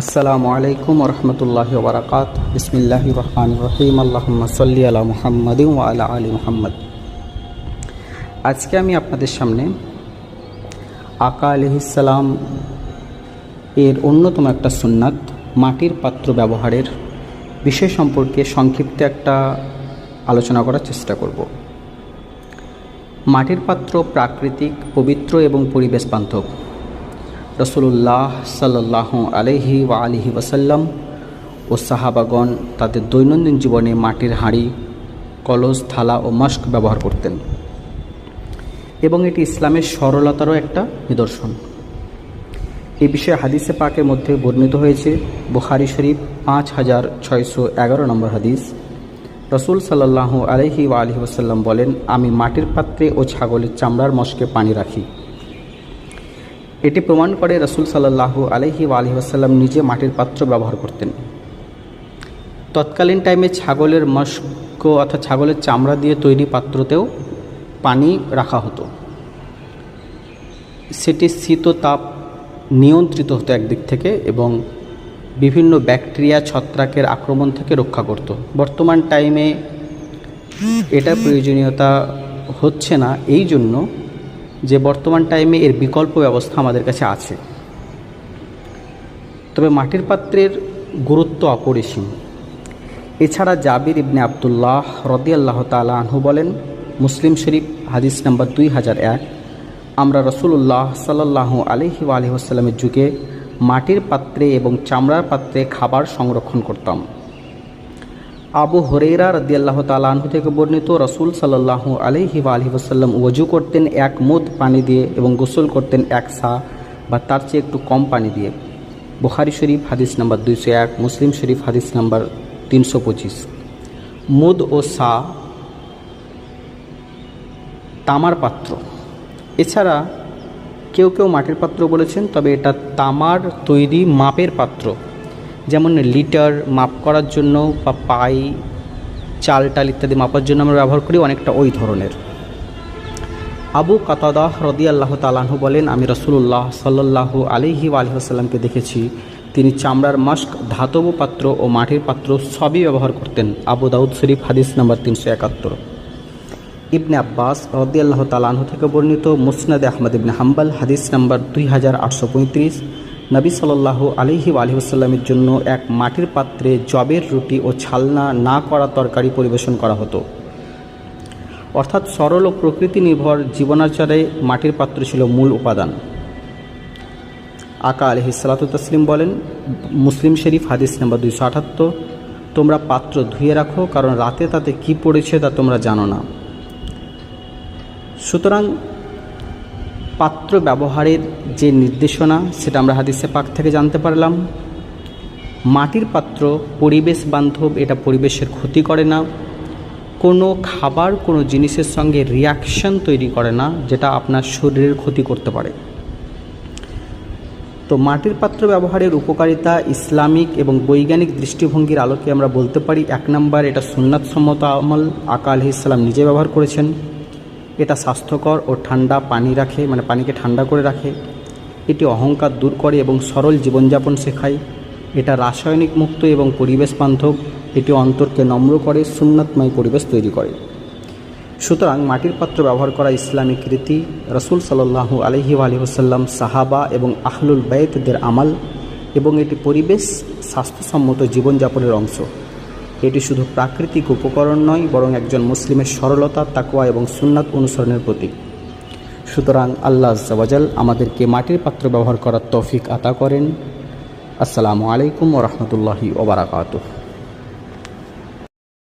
আসসালামু আলাইকুম রহমতুল্লাহ বারাকাত বিসমিল্লাহ রহমান রহিম। আল্লাহম্মা সাল্লি আলা মুহাম্মদ আলা আলী মুহাম্মদ। আজকে আমি আপনাদের সামনে আকা আলহিসাল্লাম এর অন্যতম একটা সুন্নাত, মাটির পাত্র ব্যবহারের বিষয় সম্পর্কে সংক্ষিপ্ত একটা আলোচনা করার চেষ্টা করব। মাটির পাত্র প্রাকৃতিক, পবিত্র এবং পরিবেশ বান্ধব। রসুল্লাহ সাল্লাহ আলহি ওয়া আলিহি ওয়াসাল্লাম ও সাহাবাগণ তাদের দৈনন্দিন জীবনে মাটির হাঁড়ি, কলস, থালা ও মাস্ক ব্যবহার করতেন। এবং এটি ইসলামের সরলতারও একটা নিদর্শন। এই বিষয়ে হাদিসে পাকের মধ্যে বর্ণিত হয়েছে, বুখারি শরীফ পাঁচ হাজার ছয়শো এগারো নম্বর হাদিস। রসুল সাল্লাহ আলহি ওয়া আলহি ওসাল্লাম বলেন, আমি মাটির পাত্রে ও ছাগলের চামড়ার মস্কে পানি রাখি। এটি প্রমাণ করে রসুল সাল্লাহ আলহি আলহি আসাল্লাম নিজে মাটির পাত্র ব্যবহার করতেন। তৎকালীন টাইমে ছাগলের মস্ক অর্থাৎ ছাগলের চামড়া দিয়ে তৈরি পাত্রতেও পানি রাখা হতো। সেটি শীত তাপ নিয়ন্ত্রিত হতো একদিক থেকে এবং বিভিন্ন ব্যাকটেরিয়া ছত্রাকের আক্রমণ থেকে রক্ষা করত। বর্তমান টাইমে এটা প্রয়োজনীয়তা হচ্ছে না। এই জন্য যে বর্তমান টাইমে এর বিকল্প ব্যবস্থা আমাদের কাছে আছে। তবে মাটির পাত্রের গুরুত্ব অপরিসীম। এছাড়া জাবির ইবনে আবদুল্লাহ রদিয়াল্লাহ তালা আনহু বলেন, মুসলিম শরীফ, হাদিস নাম্বার দুই হাজার এক, আমরা রসুল্লাহ সাল্লাহ আলহি আলহি আসাল্লামের যুগে মাটির পাত্রে এবং চামড়ার পাত্রে খাবার সংরক্ষণ করতাম। আবু হরেরা রদিয়াল্লাহ তালাহু থেকে বর্ণিত রসুল সাল্লাহ আলহি আলহি ওসাল্লাম ওজু করতেন এক মুদ পানি দিয়ে এবং গোসল করতেন এক সা বা তার চেয়ে একটু কম পানি দিয়ে। বুখারি শরীফ, হাদিস নাম্বার দুইশো এক, মুসলিম শরীফ, হাদিস নাম্বার তিনশো পঁচিশ। মুদ ও সা তামার পাত্র। এছাড়া কেউ কেউ মাটির পাত্র বলেছেন, তবে এটা তামার তৈরি মাপের পাত্র। যেমন লিটার মাপ করার জন্য বা পাই চাল টাল ইত্যাদি মাপার জন্য আমরা ব্যবহার করি অনেকটা ওই ধরনের। আবু কাতাদাহ রদি আল্লাহ তালাহু বলেন, আমি রসুল্লাহ সাল্লাহ আলিহি আলহিহাসাল্লামকে দেখেছি। তিনি চামড়ার মাস্ক, ধাতব পাত্র ও মাটির পাত্র সবই ব্যবহার করতেন। আবু দাউদ শরীফ, হাদিস নাম্বার তিনশো একাত্তর। ইবনে আব্বাস রদি আল্লাহ তালাহু থেকে বর্ণিত মুসনাদ আহমদ ইবনে হাম্বাল, হাদিস নাম্বার দুই হাজার আটশো পঁয়ত্রিশ। নবী সাল্লাহ আলিহি আলহিউসাল্লামের জন্য এক মাটির পাত্রে জবের রুটি ও ছালনা না করা তরকারি পরিবেশন করা হতো। অর্থাৎ সরল ও প্রকৃতি নির্ভর জীবনাচারে মাটির পাত্র ছিল মূল উপাদান। আকা আলহি সালাতুতসলিম বলেন, মুসলিম শরীফ হাদিস নাম্বার দুইশো আটাত্তর, তোমরা পাত্র ধুয়ে রাখো, কারণ রাতে তাতে কি পড়েছে তা তোমরা জানো না। সুতরাং পাত্র ব্যবহারের যে নির্দেশনা, সেটা আমরা হাদিসে পাক থেকে জানতে পারলাম। মাটির পাত্র পরিবেশ বান্ধব, এটা পরিবেশের ক্ষতি করে না। কোনো খাবার, কোনো জিনিসের সঙ্গে রিয়াকশন তৈরি করে না, যেটা আপনার শরীরের ক্ষতি করতে পারে। তো মাটির পাত্র ব্যবহারের উপকারিতা ইসলামিক এবং বৈজ্ঞানিক দৃষ্টিভঙ্গির আলোকে আমরা বলতে পারি, এক নম্বর এটা সুন্নাতসম্মত আমল, আকা আলহি ইসলাম নিজে ব্যবহার করেছেন। এটা স্বাস্থ্যকর ও ঠান্ডা পানি রাখে মানে পানিকে ঠান্ডা করে রাখে। এটি অহংকার দূর করে এবং সরল জীবনযাপন শেখায়। এটা রাসায়নিক মুক্ত এবং পরিবেশ বান্ধব। এটি অন্তরকে নম্র করে, সুন্নাতময় পরিবেশ তৈরি করে। সুতরাং মাটির পাত্র ব্যবহার করা ইসলামিক রীতি। রসুল সাল্লাহু আলহি আলহিহসাল্লাম সাহাবা এবং আহলুল বায়তদের আমাল এবং এটি পরিবেশ স্বাস্থ্যসম্মত জীবনযাপনের অংশ। এটি শুধু প্রাকৃতিক উপকরণ নয়, বরং একজন মুসলিমের সরলতা তাকুয়া এবং সুন্নাত অনুসরণের প্রতীক। সুতরাং আল্লাহ জওয়াজাল আমাদেরকে মাটির পাত্র ব্যবহার করার তৌফিক আতা করেন। আসসালামু আলাইকুম ওরহমতুল্লাহি ওবরাকাতুহ